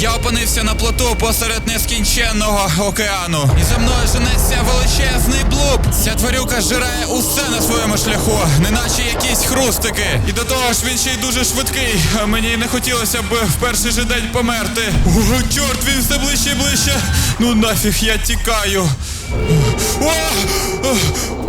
Я опинився на плоту посеред нескінченного океану. І за мною женеться величезний блуб. Ця тварюка жирає усе на своєму шляху, неначе якісь хрустики. І до того ж він ще й дуже швидкий. Мені не хотілося б в перший же день померти. О, чорт, він все ближче і ближче. Ну нафіг я тікаю. О! О!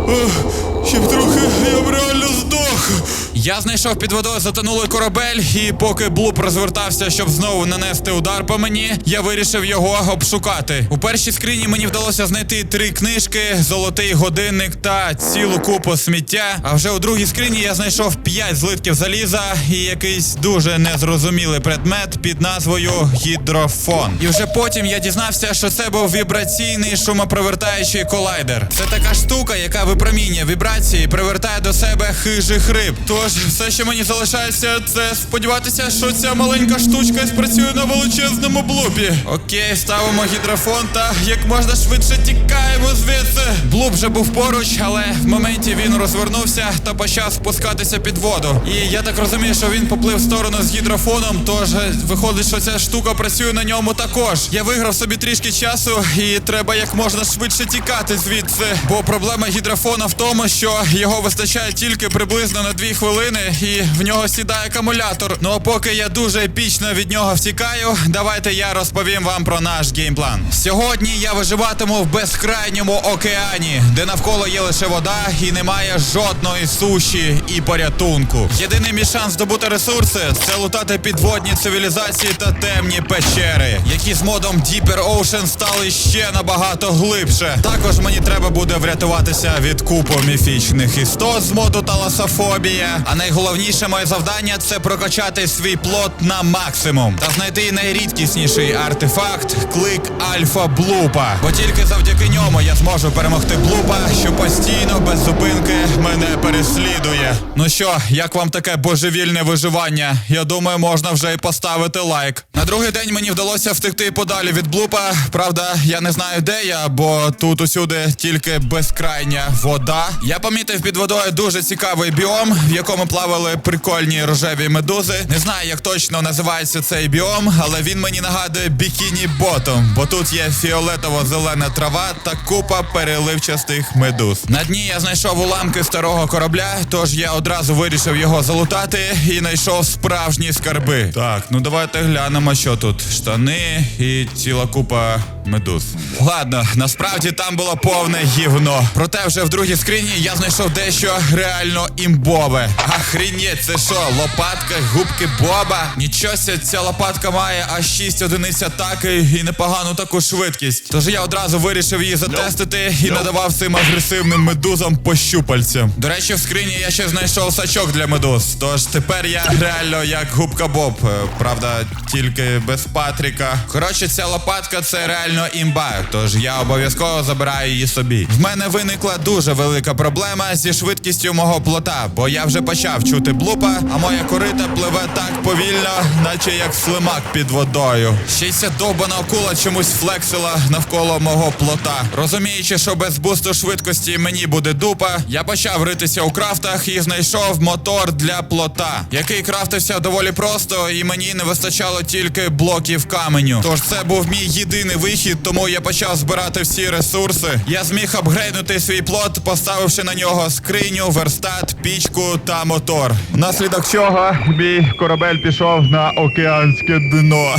О! Ще трохи я б реально здох. Я знайшов під водою затонулий корабель, і поки блуп розвертався, щоб знову нанести удар по мені, я вирішив його обшукати. У першій скрині мені вдалося знайти три книжки, золотий годинник та цілу купу сміття. А вже у другій скрині я знайшов п'ять злитків заліза і якийсь дуже незрозумілий предмет під назвою гідрофон. І вже потім я дізнався, що це був вібраційний шумопривертаючий колайдер. Це така штука, яка випромінює вібрації, привертає до себе хижих риб. Тож все, що мені залишається, це сподіватися, що ця маленька штучка спрацює на величезному блупі. Окей, ставимо гідрофон та як можна швидше тікаємо звідси. Блуп вже був поруч, але в моменті він розвернувся та почав спускатися під воду. І я так розумію, що він поплив в сторону з гідрофоном, тож е, виходить, що ця штука працює на ньому також. Я виграв собі трішки часу, і треба як можна швидше тікати звідси. Бо проблема гідрофона в тому, що його вистачає тільки приблизно на 2 хвилини, і в нього сідає акумулятор. Ну а поки я дуже епічно від нього втікаю, давайте я розповім вам про наш геймплан. Сьогодні я виживатиму в безкрайньому океані, де навколо є лише вода і немає жодної суші і порятунку. Єдиний мій шанс здобути ресурси це лутати підводні цивілізації та темні печери, які з модом Deeper Ocean стали ще набагато глибше. Також мені треба буде врятуватися від купу міфічних істот з моду таласофобія. А найголовніше моє завдання це прокачати свій плот на максимум та знайти найрідкісніший артефакт клик Альфа Блупа. Бо тільки завдяки ньому я зможу перемогти блупа, що постійно без зупинки мене переслідує. Ну що, як вам таке божевільне виживання? Я думаю, можна вже і поставити лайк. На другий день мені вдалося втекти подалі від блупа. Правда, я не знаю, де я, бо тут усюди тільки безкрайня вода. Я помітив під водою дуже цікавий біом, в якому плавали прикольні рожеві медузи. Не знаю, як точно називається цей біом, але він мені нагадує бікіні ботом, бо тут є фіолетово-зелена трава та купа переливчастих медуз. На дні я знайшов уламки старого корабля, тож я одразу вирішив його залутати і знайшов справжні скарби. Так, ну давайте глянемо, що тут. Штани і ціла купа медуз. Ладно, насправді там було повне гівно. Проте вже в другій скрині я знайшов дещо реально імбове. Охренеть, це що, лопатка, губки Боба? Нічого ся, ця лопатка має аж 6 одиниць атаки і непогану таку швидкість. Тож я одразу вирішив її затестити і надавав цим агресивним медузам по щупальцям. До речі, в скрині я ще знайшов сачок для медуз. Тож тепер я реально як губка Боб. Е, Правда, тільки без Патріка. Коротше, ця лопатка це реально імба. Тож я обов'язково забираю її собі. В мене виникла дуже велика проблема зі швидкістю мого плота, бо я вже почав чути блупа, а моя корита пливе так повільно, наче як слимак під водою. Ще й ця довбана акула чомусь флексила навколо мого плота. Розуміючи, що без бусту швидкості мені буде дупа, я почав ритися у крафтах і знайшов мотор для плота, який крафтився доволі просто, і мені не вистачало тільки блоків каменю. Тож це був мій єдиний вихід, тому я почав збирати всі ресурси. Я зміг апгрейднути свій плот, поставивши на нього скриню, верстат, пічку та мотор. Внаслідок чого мій корабель пішов на океанське дно.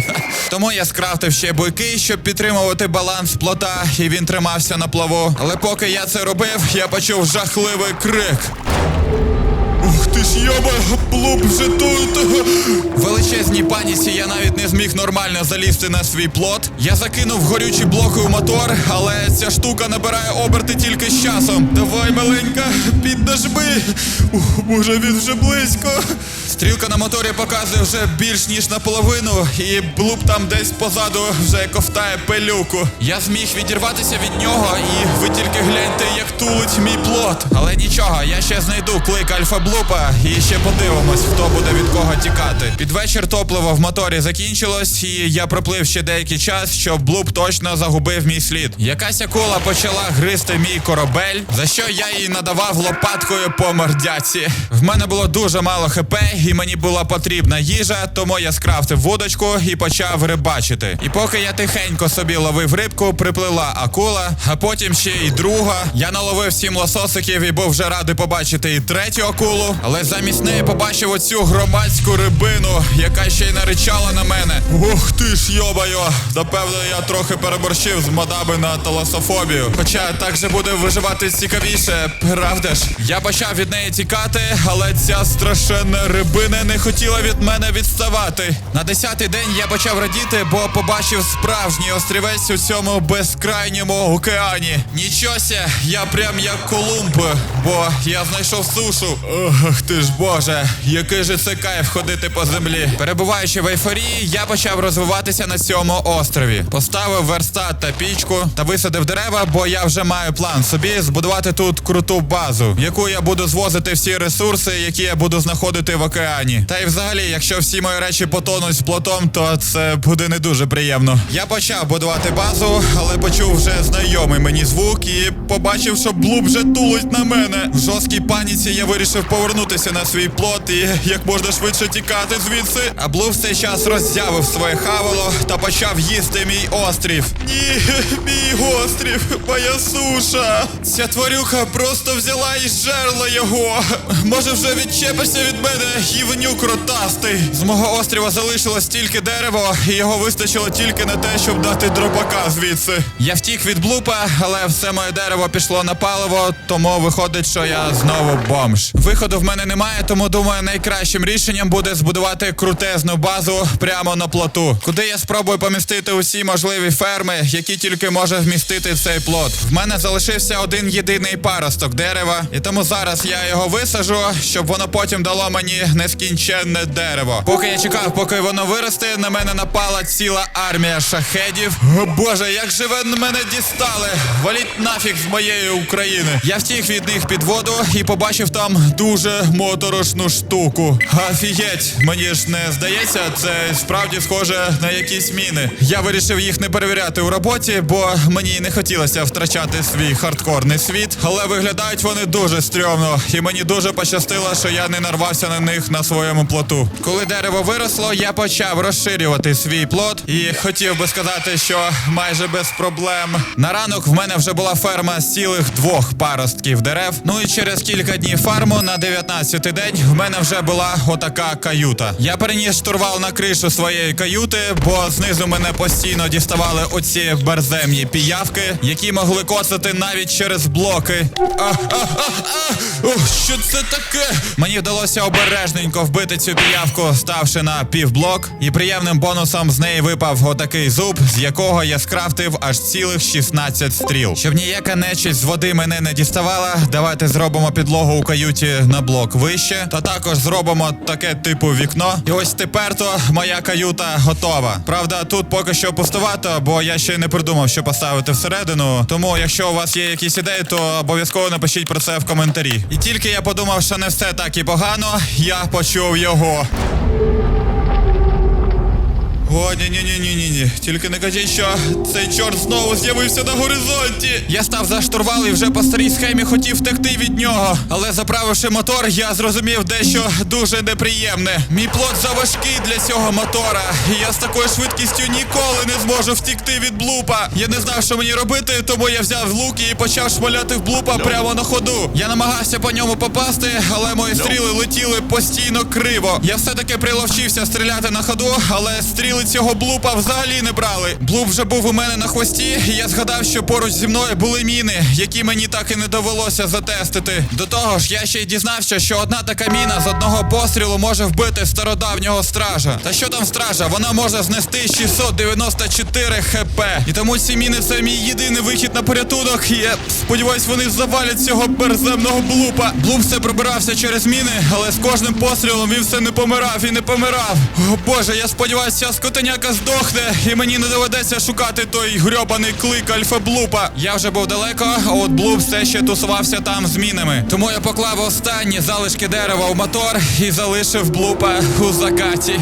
Тому я скрафтив ще буйки, щоб підтримувати баланс плота, і він тримався на плаву. Але поки я це робив, я почув жахливий крик. Йоба, блуп вже тут. Величезній паніці я навіть не зміг нормально залізти на свій плот. Я закинув горючі блоки у мотор, але ця штука набирає оберти тільки з часом. Давай, маленька, піднажми. Ух, може він вже близько. Стрілка на моторі показує вже більш ніж наполовину, і блуп там десь позаду вже ковтає пилюку. Я зміг відірватися від нього, і ви тільки гляньте, як тулить мій плот. Але нічого, я ще знайду клик Альфа Блупа і ще подивимось, хто буде від кого тікати. Під вечір топливо в моторі закінчилось, і я проплив ще деякий час, щоб блуб точно загубив мій слід. Якась акула почала гризти мій корабель, за що я їй надавав лопаткою по мордяці. В мене було дуже мало хп, і мені була потрібна їжа, тому я скрафтив вудочку і почав рибачити. І поки я тихенько собі ловив рибку, приплила акула, а потім ще й друга. Я наловив сім лососиків і був вже радий побачити і третю акулу. Але замість неї побачив оцю громадську рибину, яка ще й наричала на мене. Ух ти ж йобайо! Напевно, я трохи переборщив з модами на таласофобію. Хоча так же буде виживати цікавіше, правда ж? Я почав від неї тікати, але ця страшенна рибина не хотіла від мене відставати. На десятий день я почав радіти, бо побачив справжній острівець у цьому безкрайньому океані. Нічося, я прям як Колумб, бо я знайшов сушу. Ох ти ж боже, який же це кайф ходити по землі. Перебуваючи в ейфорії, я почав розвиватися на цьому острові. Поставив верстат та пічку та висадив дерева, бо я вже маю план собі збудувати тут круту базу, в яку я буду звозити всі ресурси, які я буду знаходити в океані. Та й взагалі, якщо всі мої речі потонуть з плотом, то це буде не дуже приємно. Я почав будувати базу, але почув вже знайомий мені звук і побачив, що блуб вже тулить на мене. В жорсткій паніці я вирішив повернутися на свій плот і як можна швидше тікати звідси. А блуб в цей час роззявив своє хавало та почав їсти мій острів. Ні, мій острів, моя суша. Ця тварюка просто взяла і жерла його. Може, вже відчепишся від мене, гівнюк ротастий. З мого острова залишилось тільки дерево, і його вистачило тільки на те, щоб дати дробака звідси. Я втік від блупа, але все моє дерево пішло на паливо, тому виходить, що я знову бомж. Виходу в мене немає, тому думаю, найкращим рішенням буде збудувати крутезну базу прямо на плоту, куди я спробую помістити усі можливі ферми, які тільки може вмістити цей плот. В мене залишився один єдиний паросток дерева, і тому зараз я його висажу, щоб воно потім дало мені нескінченне дерево. Поки я чекав, поки воно виросте, на мене напала ціла армія шахедів. О боже, як же ви мене дістали! Валіть нафіг з моєї України. Я втік від них під воду і побачив там дуже моторошну штуку. Офігеть, мені ж не здається, це справді схоже на якісь міни. Я вирішив їх не перевіряти у роботі, бо мені не хотілося втрачати свій хардкорний світ. Але виглядають вони дуже стрьомно, і мені дуже пощастило, що я не нарвався на них на своєму плоту. Коли дерево виросло, я почав розширювати свій плот і хотів би сказати, що майже без проблем. На ранок в мене вже була ферма з цілих двох паростків дерев. Ну і через кілька днів фарму на 19-й день в мене вже була отака каюта. Я переніс штурвал на кришу своєї каюти, бо знизу мене постійно діставали оці берземні піявки, які могли коцати навіть через блоки. Ох, що це таке? Мені вдалося обережненько вбити цю піявку, ставши на півблок, і приємним бонусом з неї випав отакий зуб, з якого я скрафтив аж цілих 16 стріл. Щоб ніяка нечість з води мене не діставала, давайте зробимо підлогу у каюті на блок вище, та також зробимо таке типу вікно. І ось тепер то моя каюта готова. Правда, тут поки що пустувато, бо я ще не придумав, що поставити всередину. Тому, якщо у вас є якісь ідеї, то обов'язково напишіть про це в коментарі. І тільки я подумав, що не все так і погано, я почув його. О, ні, ні, ні, ні, ні, ні. Тільки не кажіть, що цей чорт знову з'явився на горизонті. Я став за штурвал і вже по старій схемі хотів втекти від нього. Але заправивши мотор, я зрозумів дещо дуже неприємне. Мій плот заважкий для цього мотора. І я з такою швидкістю ніколи не зможу втікти від блупа. Я не знав, що мені робити, тому я взяв лук і почав шмаляти в блупа прямо на ходу. Я намагався по ньому попасти, але мої стріли летіли постійно криво. Я все-таки приловчився стріляти на ходу, але стріли цього блупа взагалі не брали. Блуп вже був у мене на хвості, і я згадав, що поруч зі мною були міни, які мені так і не довелося затестити. До того ж, я ще й дізнався, що одна така міна з одного пострілу може вбити стародавнього стража. Та що там стража? Вона може знести 694 хп. І тому ці міни це мій єдиний вихід на порятунок. І я сподіваюсь, вони завалять цього берземного блупа. Блуп все пробирався через міни, але з кожним пострілом він все не помирав і не помирав. О боже, я сподіваюся, ця кротеняка здохне, і мені не доведеться шукати той грьобаний клик альфа-блупа. Я вже був далеко, а от блуп все ще тусувався там з мінами. Тому я поклав останні залишки дерева в мотор і залишив блупа у закаті.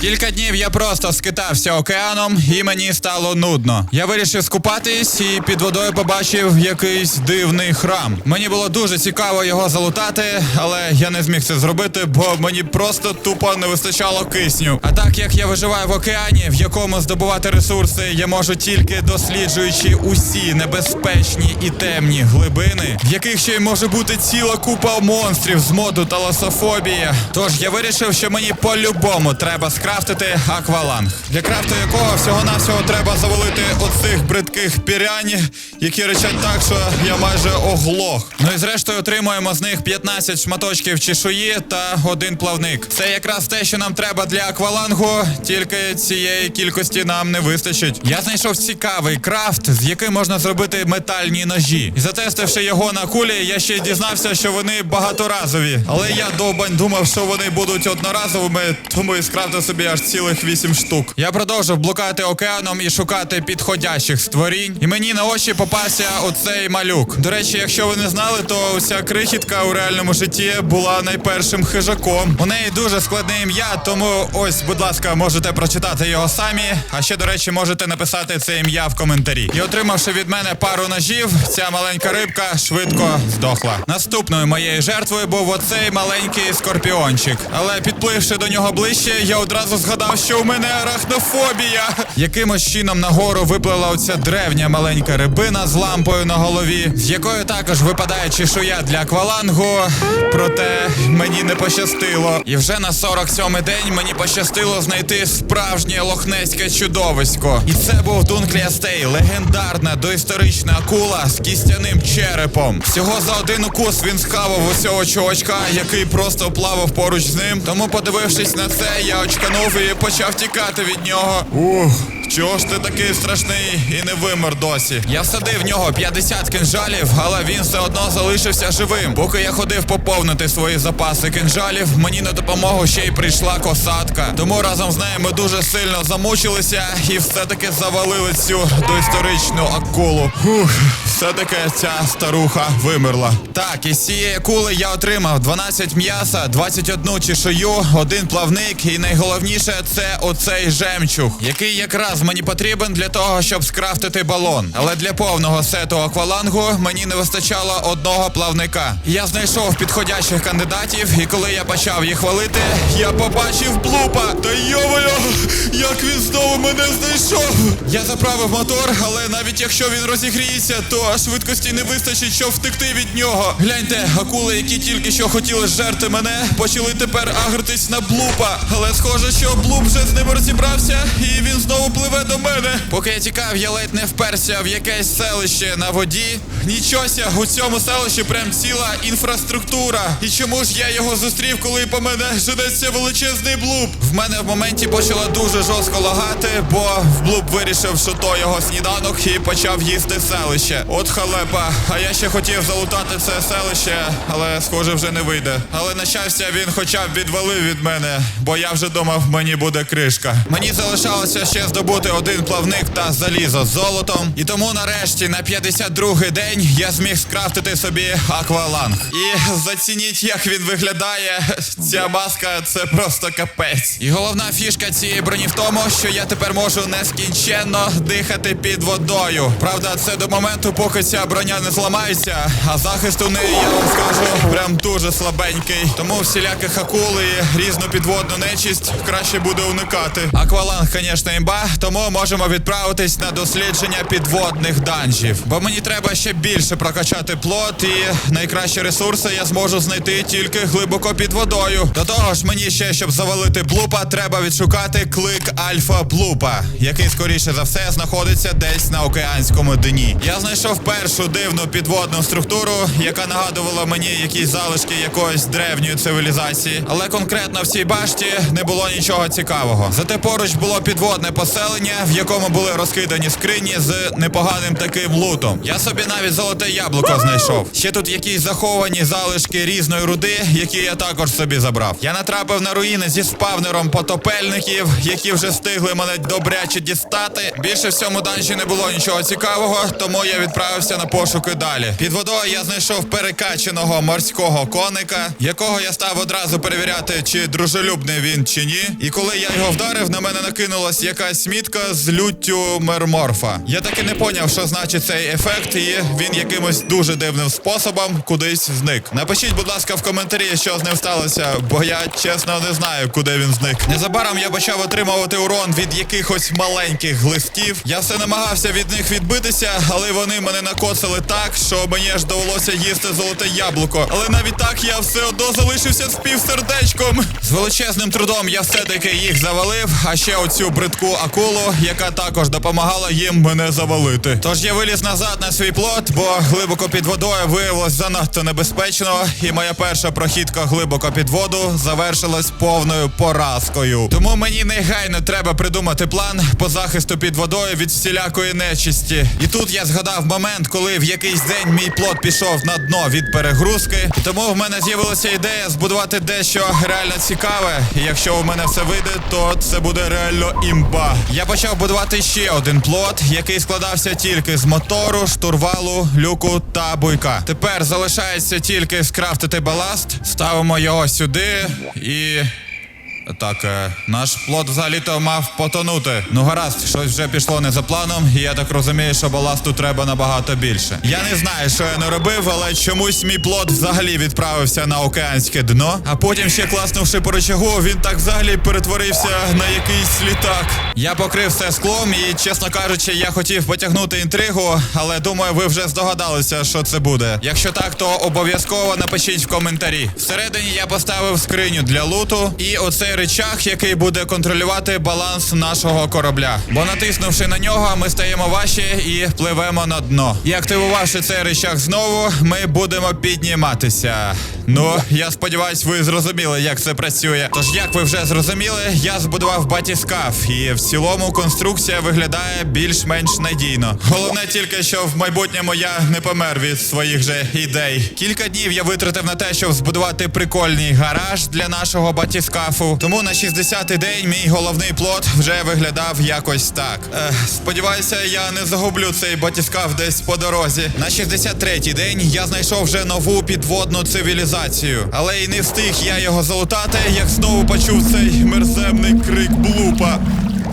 Кілька днів я просто скитався океаном, і мені стало нудно. Я вирішив скупатись і під водою побачив якийсь дивний храм. Мені було дуже цікаво його залутати, але я не зміг це зробити, бо мені просто тупо не вистачало кисню. А так як я виживаю в океані, в якому здобувати ресурси я можу тільки досліджуючи усі небезпечні і темні глибини, в яких ще й може бути ціла купа монстрів з моду та таласофобія. Тож я вирішив, що мені по-любому треба скрафтити акваланг, для крафту якого всього-навсього треба завалити оцих бридких пірянь, які речать так, що я майже оглох. Ну і зрештою отримуємо з них 15 шматочків чешуї та один плавник. Це якраз те, що нам треба для аквалангу, тільки цієї кількості нам не вистачить. Я знайшов цікавий крафт, з яким можна зробити метальні ножі. І затестивши його на кулі, я ще дізнався, що вони багаторазові. Але я довбань думав, що вони будуть одноразовими, тому і скрафтив собі аж цілих 8 штук. Я продовжив блукати океаном і шукати підходящих створінь. І мені на очі попався оцей малюк. До речі, якщо ви не знали, то ця крихітка у реальному житті була найпершим хижаком. У неї дуже складне ім'я, тому ось, будь ласка, можете прочитати його самі. А ще, до речі, можете написати це ім'я в коментарі. І отримавши від мене пару ножів, ця маленька рибка швидко здохла. Наступною моєю жертвою був оцей маленький скорпіончик. Але підпливши до нього ближче, я одразу згадав, що у мене арахнофобія. Якимось чином нагору виплила оця древня маленька рибина з лампою на голові, з якої також випадає чешуя для аквалангу. Проте мені не пощастило. І вже на 47-й день мені пощастило знайти справжнє лохнеське чудовисько. І це був Дункліастей, легендарна доісторична акула з кістяним черепом. Всього за один укус він схавав усього чувачка, який просто плавав поруч з ним. Тому, подивившись на це, я очканув і почав тікати від нього. Ух. Чого ж ти такий страшний і не вимер досі? Я всадив в нього 50 кинжалів, але він все одно залишився живим. Поки я ходив поповнити свої запаси кинжалів, мені на допомогу ще й прийшла косатка. Тому разом з нею ми дуже сильно замучилися і все-таки завалили цю доісторичну акулу. Фух, все-таки ця старуха вимерла. Так, із цієї акули я отримав 12 м'яса, 21 чешую, один плавник, і найголовніше це оцей жемчуг, який якраз мені потрібен для того, щоб скрафтити балон. Але для повного сету аквалангу мені не вистачало одного плавника. Я знайшов підходящих кандидатів, і коли я почав їх хвалити, я побачив блупа. Та йомою, як він знову мене знайшов. Я заправив мотор, але навіть якщо він розігріється, то швидкості не вистачить, щоб втекти від нього. Гляньте, акули, які тільки що хотіли зжерти мене, почали тепер агритись на блупа. Але схоже, що блуп вже з ними розібрався, і він знову пливе до мене. Поки я тікав, я ледь не вперся в якесь селище на воді. Нічося, у цьому селищі прям ціла інфраструктура. І чому ж я його зустрів, коли по мене женеться величезний блуп? В мене в моменті почало дуже жорстко лагати, бо в блуп вирішив, що то його сніданок і почав їсти селище. От халепа. А я ще хотів залутати це селище, але схоже вже не вийде. Але на щастя, він хоча б відвалив від мене, бо я вже думав, мені буде кришка. Мені залишалося ще здобути один плавник та залізо з золотом. І тому нарешті на 52-й день я зміг скрафтити собі акваланг. І зацініть, як він виглядає. Ця маска це просто капець. І головна фішка цієї броні в тому, що я тепер можу нескінченно дихати під водою. Правда, це до моменту, поки ця броня не зламається, а захист у неї, я вам скажу, прям дуже слабенький. Тому всіляких акул і різну підводну нечисть краще буде уникати. Акваланг, звісно, імба, тому можемо відправитись на дослідження підводних данжів. Бо мені треба ще більше прокачати плот, і найкращі ресурси я зможу знайти тільки глибоко під водою. До того ж, мені ще, щоб завалити блупа, треба відшукати клик альфа блупа, який скоріше за все знаходиться десь на океанському дні. Я знайшов першу дивну підводну структуру, яка нагадувала мені якісь залишки якоїсь древньої цивілізації. Але конкретно в цій башті не було нічого цікавого. Зате поруч було підводне поселення. Відділення, в якому були розкидані скрині з непоганим таким лутом. Я собі навіть золоте яблуко знайшов. Ще тут якісь заховані залишки різної руди, які я також собі забрав. Я натрапив на руїни зі спавнером потопельників, які вже встигли мене добряче дістати. Більше в цьому данжі не було нічого цікавого, тому я відправився на пошуки далі. Під водою я знайшов перекаченого морського коника, якого я став одразу перевіряти, чи дружелюбний він чи ні. І коли я його вдарив, на мене накинулась якась мітка з люттю мерморфа. Я таки не поняв, що значить цей ефект, і він якимось дуже дивним способом кудись зник. Напишіть, будь ласка, в коментарі, що з ним сталося, бо я чесно не знаю, куди він зник. Незабаром я почав отримувати урон від якихось маленьких глистів. Я все намагався від них відбитися, але вони мене накоцали так, що мені аж довелося їсти золоте яблуко. Але навіть так я все одно залишився з півсердечком. З величезним трудом я все-таки їх завалив, а ще оцю бридку акулу, яка також допомагала їм мене завалити. Тож я виліз назад на свій плот, бо глибоко під водою виявилось занадто небезпечно, і моя перша прохідка глибоко під воду завершилась повною поразкою. Тому мені негайно треба придумати план по захисту під водою від всілякої нечисті. І тут я згадав момент, коли в якийсь день мій плот пішов на дно від перегрузки. І тому в мене з'явилася ідея збудувати дещо реально цікаве. І якщо у мене все вийде, то це буде реально імба. Я почав будувати ще один плот, який складався тільки з мотору, штурвалу, люку та буйка. Тепер залишається тільки скрафтити баласт, ставимо його сюди і. Так, е, наш плот взагалі-то мав потонути. Ну гаразд, щось вже пішло не за планом, і я так розумію, що баласту треба набагато більше. Я не знаю, що я не робив, але чомусь мій плот взагалі відправився на океанське дно. А потім ще класнувши по рычагу, він так взагалі перетворився на якийсь літак. Я покрив все склом і, чесно кажучи, я хотів потягнути інтригу, але думаю, ви вже здогадалися, що це буде. Якщо так, то обов'язково напишіть в коментарі. Всередині я поставив скриню для луту і оцей речах, який буде контролювати баланс нашого корабля. Бо натиснувши на нього, ми стаємо важче і пливемо на дно. І активувавши цей речах знову, ми будемо підніматися. Ну, я сподіваюсь, ви зрозуміли, як це працює. Тож, як ви вже зрозуміли, я збудував батіскаф, і в цілому конструкція виглядає більш-менш надійно. Головне тільки, що в майбутньому я не помер від своїх же ідей. Кілька днів я витратив на те, щоб збудувати прикольний гараж для нашого батіскафу. Тому на 60-й день мій головний плод вже виглядав якось так. Ех, сподіваюся, я не загублю цей батіскав десь по дорозі. На 63-й день я знайшов вже нову підводну цивілізацію, але й не встиг я його залутати, як знову почув цей мерземний крик блупа.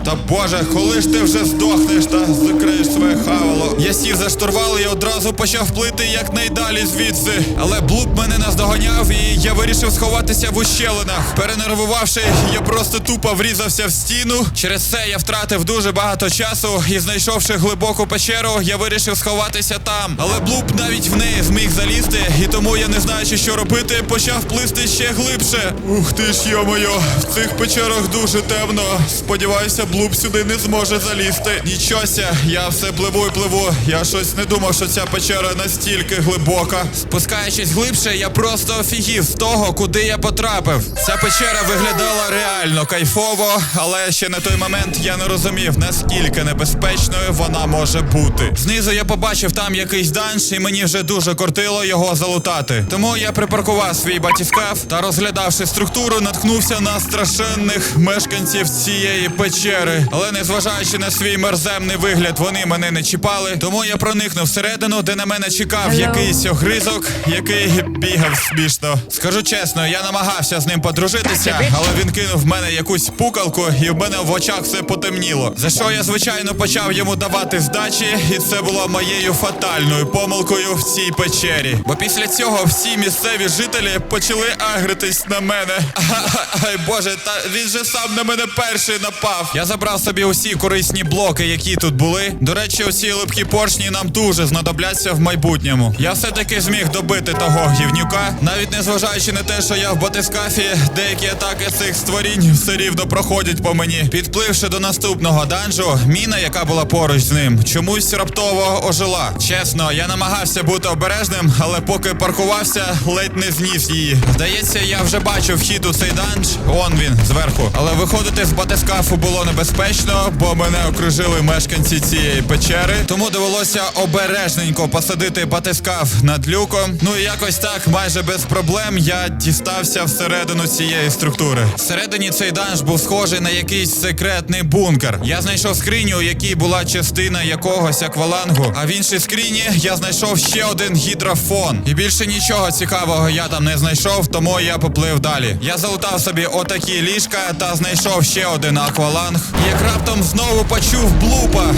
Та боже, коли ж ти вже здохнеш та закриєш своє хавало? Я сів за штурвал і одразу почав плити якнайдалі звідси. Але блуп мене наздоганяв, і я вирішив сховатися в ущелинах. Перенервувавши, я просто тупо врізався в стіну. Через це я втратив дуже багато часу і знайшовши глибоку печеру, я вирішив сховатися там. Але блуп навіть в неї зміг залізти, і тому я не знаючи, що робити, почав плисти ще глибше. Ух ти ж, йо-моє, в цих печерах дуже темно. Сподіваюся, блуп сюди не зможе залізти. Нічося, я все пливу і пливу. Я щось не думав, що ця печера настільки глибока. Спускаючись глибше, я просто офігів з того, куди я потрапив. Ця печера виглядала реально кайфово, але ще на той момент я не розумів, наскільки небезпечною вона може бути. Знизу я побачив там якийсь данж, і мені вже дуже кортило його залутати. Тому я припаркував свій батіскаф та, розглядавши структуру, наткнувся на страшенних мешканців цієї печери. Але незважаючи на свій мерземний вигляд, вони мене не чіпали. Тому я проникнув всередину, де на мене чекав Hello. якийсь огризок, який бігав смішно. Скажу чесно, я намагався з ним подружитися, але він кинув в мене якусь пукалку, і в мене в очах все потемніло. За що я звичайно почав йому давати здачі, і це було моєю фатальною помилкою в цій печері. Бо після цього всі місцеві жителі почали агритись на мене. Ай боже, та він же сам на мене перший напав. Я забрав собі усі корисні блоки, які тут були. До речі, оці липкі поршні нам дуже знадобляться в майбутньому. Я все-таки зміг добити того гівнюка, навіть незважаючи на те, що я в батискафі, деякі атаки цих створінь все рівно проходять по мені. Підпливши до наступного данжу, міна, яка була поруч з ним, чомусь раптово ожила. Чесно, я намагався бути обережним, але поки паркувався, ледь не зніс її. Здається, я вже бачив вхід у цей данж. Он він зверху. Але виходити з батискафу було безпечно, бо мене окружили мешканці цієї печери. Тому довелося обережненько посадити батискаф над люком. Ну і якось так, майже без проблем, я дістався всередину цієї структури. Всередині цей данж був схожий на якийсь секретний бункер. Я знайшов скриню, у якій була частина якогось аквалангу. А в іншій скрині я знайшов ще один гідрофон. І більше нічого цікавого я там не знайшов, тому я поплив далі. Я залутав собі отакі ліжка та знайшов ще один акваланг. Як раптом знову почув блупа.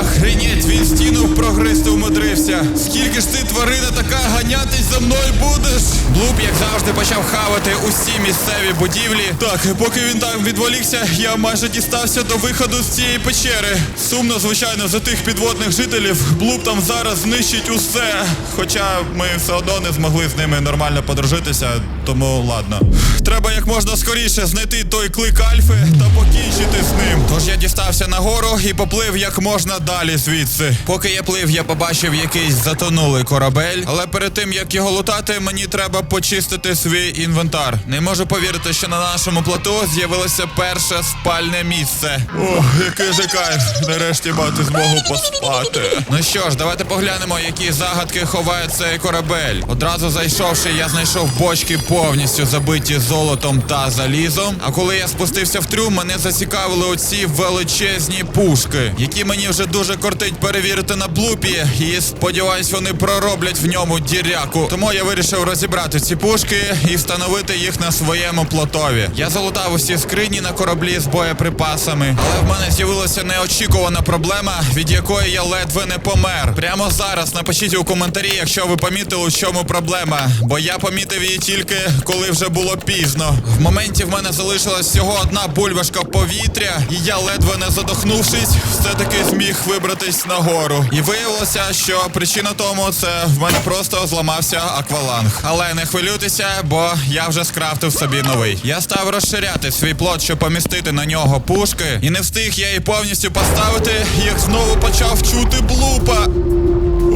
Охренеть, він стіну прогризти умудрився. Скільки ж ти тварина така ганятись за мною будеш? Блуп, як завжди, почав хавати усі місцеві будівлі. Так, поки він там відволікся, я майже дістався до виходу з цієї печери. Сумно, звичайно, за тих підводних жителів. Блуп там зараз знищить усе. Хоча ми все одно не змогли з ними нормально подружитися, тому ладно. Треба як можна скоріше знайти той клик Альфи та покінчити з ним. Тож я дістався нагору і поплив як можна далі звідси. Поки я плив, я побачив якийсь затонулий корабель, але перед тим як його лутати, мені треба почистити свій інвентар. Не можу повірити, що на нашому плато з'явилося перше спальне місце. Ох, який же кайф! Нарешті мати змогу поспати. Ну що ж, давайте поглянемо, які загадки ховає цей корабель. Одразу зайшовши, я знайшов бочки повністю забиті золотом та залізом. А коли я спустився в трюм, мене зацікавили оці величезні пушки, які мені вже дуже кортить перевірити на блупі. І сподіваюсь, вони пророблять в ньому діряку. Тому я вирішив розібрати ці пушки і встановити їх на своєму плотові. Я залутав усі скрині на кораблі з боєприпасами, але в мене з'явилася неочікувана проблема, від якої я ледве не помер. Прямо зараз напишіть у коментарі, якщо ви помітили, у чому проблема. Бо я помітив її тільки коли вже було пізно. В моменті в мене залишилась всього одна бульбашка повітря, і я ледве не задохнувшись, все-таки зміг вибратись нагору. І виявилося, що причина тому це в мене просто зламався акваланг. Але не хвилюйтеся, бо я вже скрафтив собі новий. Я став розширяти свій плот, щоб помістити на нього пушки, і не встиг я її повністю поставити, як знову почав чути блупа.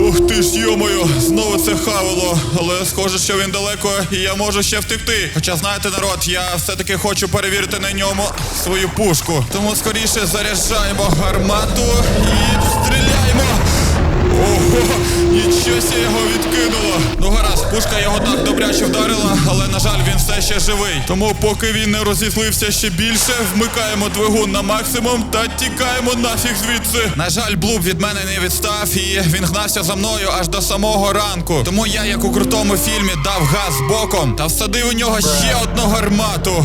Ух ти ж йомою, знову це хавило, але схоже, що він далеко, і я можу ще втекти. Хоча знаєте, народ, я все-таки хочу перевірити на ньому свою пушку. Тому скоріше заряджаємо гармату і стріляємо. Ого, нічого ся його відкинуло. Ну гаразд, пушка його так добряче вдарила, але на жаль, він все ще живий. Тому, поки він не розізлився ще більше, вмикаємо двигун на максимум та тікаємо нафіг звідси. На жаль, блуб від мене не відстав, і він гнався за мною аж до самого ранку. Тому я, як у крутому фільмі, дав газ боком та всадив у нього ще одну гармату.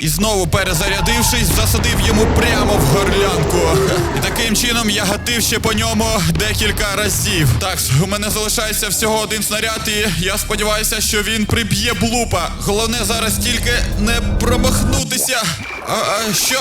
І знову перезарядившись, засадив йому прямо в горлянку. І таким чином я гатив ще по ньому декілька разів. Так, у мене залишається всього один снаряд, і я сподіваюся, що він приб'є блупа. Головне зараз тільки не промахнутися. А, що?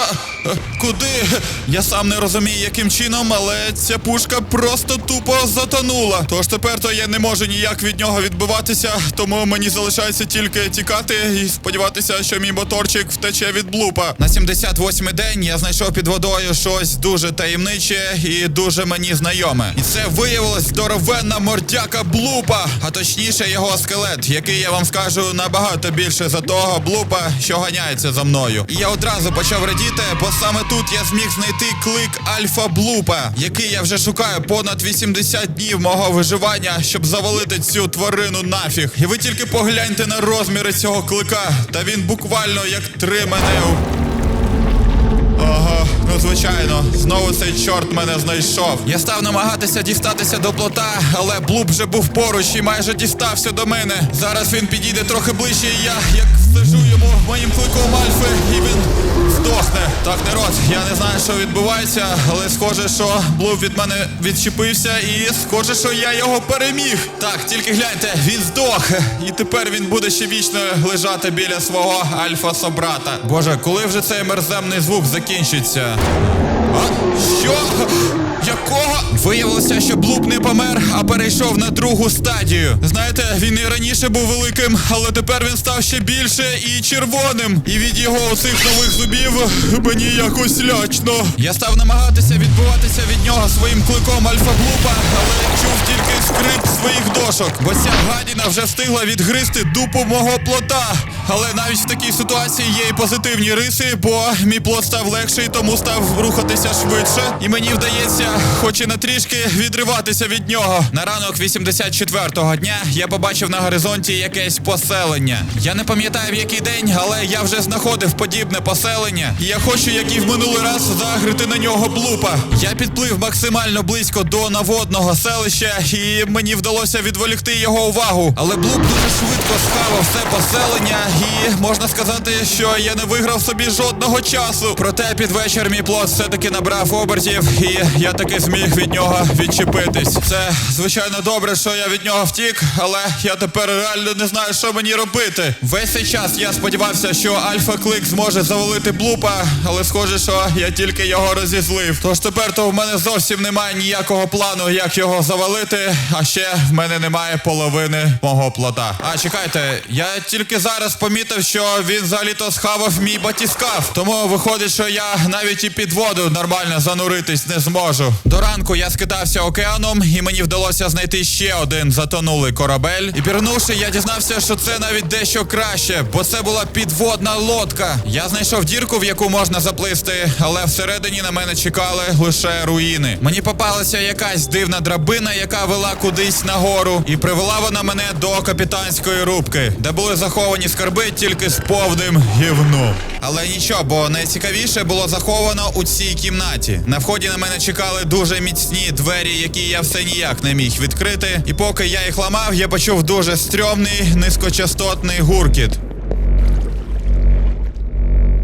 Куди? Я сам не розумію, яким чином, але ця пушка просто тупо затонула. Тож тепер то я не можу ніяк від нього відбиватися, тому мені залишається тільки тікати і сподіватися, що мій моторчик втече від блупа. На 78-й день я знайшов під водою щось дуже таємниче і дуже мені знайоме. І це виявилось здоровенна мордяка блупа, а точніше його скелет, який я вам скажу набагато більше за того блупа, що ганяється за мною. І я одразу почав радіти, бо саме тут я зміг знайти клик Альфа Блупа, який я вже шукаю понад 80 днів мого виживання, щоб завалити цю тварину нафіг. І ви тільки погляньте на розміри цього клика, та він буквально як три мене. Ага, ну звичайно, знову цей чорт мене знайшов. Я став намагатися дістатися до плота, але блуб вже був поруч і майже дістався до мене. Зараз він підійде трохи ближче, і я як всажу йому моїм кликом альфи, і він здохне. Так, народ, я не знаю, що відбувається, але схоже, що блуб від мене відчепився, і схоже, що я його переміг. Так, тільки гляньте, він здох. І тепер він буде ще вічно лежати біля свого альфа-собрата. Боже, коли вже цей мерземний звук закінчиться? afternoon. А? Що? Якого? Виявилося, що Блуп не помер, а перейшов на другу стадію. Знаєте, він і раніше був великим, але тепер він став ще більше і червоним. І від його оцих нових зубів мені якось лячно. Я став намагатися відбуватися від нього своїм кликом альфа-блупа, але чув тільки скрип своїх дошок, бо ця гадіна вже встигла відгризти дупу мого плота. Але навіть в такій ситуації є і позитивні риси, бо мій плод став легший, тому став рухатися швидше. І мені вдається, хоч і на трішки, відриватися від нього. На ранок 84-го дня я побачив на горизонті якесь поселення. Я не пам'ятаю в який день, але я вже знаходив подібне поселення. І я хочу, як і в минулий раз, загрити на нього блупа. Я підплив максимально близько до наводного селища, і мені вдалося відволікти його увагу. Але блуп дуже швидко схавав все поселення, і можна сказати, що я не виграв собі жодного часу. Проте під вечір мій плод все-таки набрав обертів, і я таки зміг від нього відчепитись. Це звичайно добре, що я від нього втік, але я тепер реально не знаю, що мені робити. Весь цей час я сподівався, що альфа-клик зможе завалити блупа, але схоже, що я тільки його розізлив. Тож тепер то в мене зовсім немає ніякого плану, як його завалити. А ще в мене немає половини мого плота. А чекайте, я тільки зараз помітив, що він взагалі-то схавав мій батіскаф. Тому виходить, що я навіть і під воду нормально зануритись не зможу. До ранку я скидався океаном, і мені вдалося знайти ще один затонулий корабель. І пірнувши, я дізнався, що це навіть дещо краще, бо це була підводна лодка. Я знайшов дірку, в яку можна заплисти, але всередині на мене чекали лише руїни. Мені попалася якась дивна драбина, яка вела кудись нагору, і привела вона мене до капітанської рубки, де були заховані скарби тільки з повним гівном. Але нічого, бо найцікавіше було заховано у цій кімнаті. На вході на мене чекали дуже міцні двері, які я все ніяк не міг відкрити. І поки я їх ламав, я почув дуже стрьомний низькочастотний гуркіт.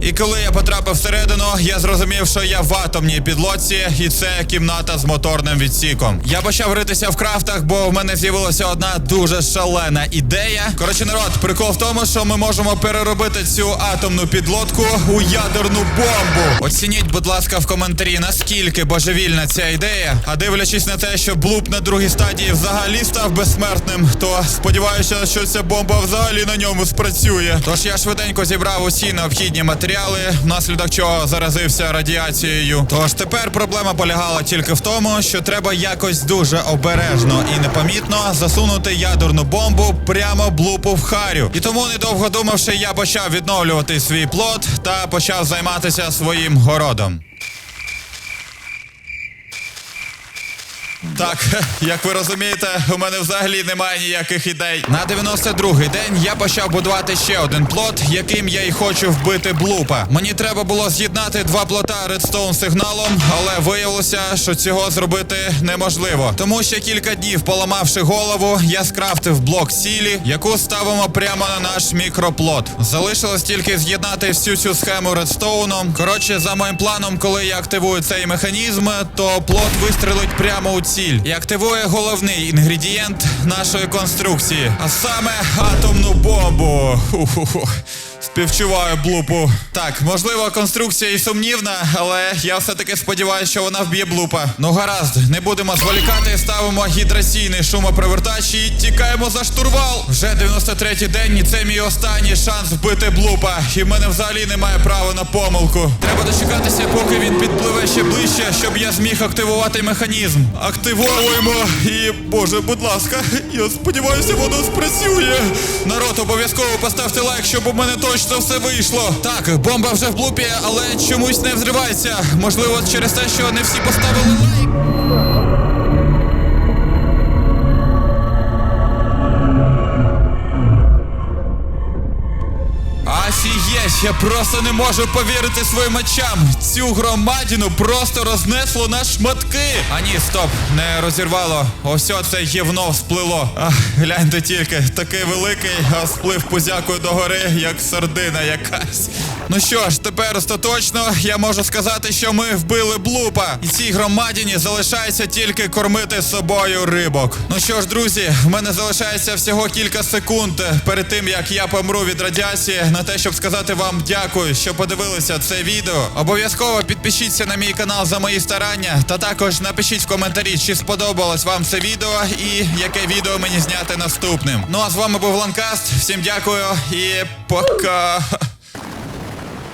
І коли я потрапив всередину, я зрозумів, що я в атомній підлодці, і це кімната з моторним відсіком. Я почав ритися в крафтах, бо в мене з'явилася одна дуже шалена ідея. Коротше, народ, прикол в тому, що ми можемо переробити цю атомну підлодку у ядерну бомбу. Оцініть, будь ласка, в коментарі, наскільки божевільна ця ідея. А дивлячись на те, що блуп на другій стадії взагалі став безсмертним, то сподіваюся, що ця бомба взагалі на ньому спрацює. Тож я швиденько зібрав усі необхідні матеріали, внаслідок чого заразився радіацією. Тож тепер проблема полягала тільки в тому, що треба якось дуже обережно і непомітно засунути ядерну бомбу прямо блупу в харю. І тому, недовго думавши, я почав відновлювати свій плод та почав займатися своїм городом. Так, як ви розумієте, у мене взагалі немає ніяких ідей. На 92-й день я почав будувати ще один плот, яким я й хочу вбити блупа. Мені треба було з'єднати два плота редстоун сигналом, але виявилося, що цього зробити неможливо. Тому ще кілька днів, поламавши голову, я скрафтив блок сілі, яку ставимо прямо на наш мікроплот. Залишилось тільки з'єднати всю цю схему редстоуном. Коротше, за моїм планом, коли я активую цей механізм, то плот вистрелить прямо у ціль і активує головний інгредієнт нашої конструкції, а саме атомну бомбу. Ху-ху-ху. Співчуваю блупу. Так, можливо, конструкція і сумнівна, але я все-таки сподіваюся, що вона вб'є блупа. Ну гаразд, не будемо зволікати, ставимо гідраційний шумопривертач і тікаємо за штурвал. Вже 93-й день, і це мій останній шанс вбити блупа. І в мене взагалі немає права на помилку. Треба дочекатися, поки він підпливе ще ближче, щоб я зміг активувати механізм. Активовуємо і, боже, будь ласка, я сподіваюся, воно спрацює. Народ, обов'язково поставте лайк, щоб у мене точно все вийшло. Так, бомба вже в блупі, але чомусь не взривається. Можливо, через те, що не всі поставили лайк. Я просто не можу повірити своїм очам. Цю громадіну просто рознесло на шматки. А ні, стоп, не розірвало. Ось це гівно сплило. Ах, гляньте тільки, такий великий, а сплив позякою догори, як сардина якась. Ну що ж, тепер остаточно я можу сказати, що ми вбили блупа. І цій громадіні залишається тільки кормити собою рибок. Ну що ж, друзі, в мене залишається всього кілька секунд перед тим, як я помру від радіації на те, щоб сказати вам дякую, що подивилися це відео. Обов'язково підпишіться на мій канал за мої старання. Та також напишіть в коментарі, чи сподобалось вам це відео і яке відео мені зняти наступним. Ну а з вами був Ланкаст. Всім дякую і пока.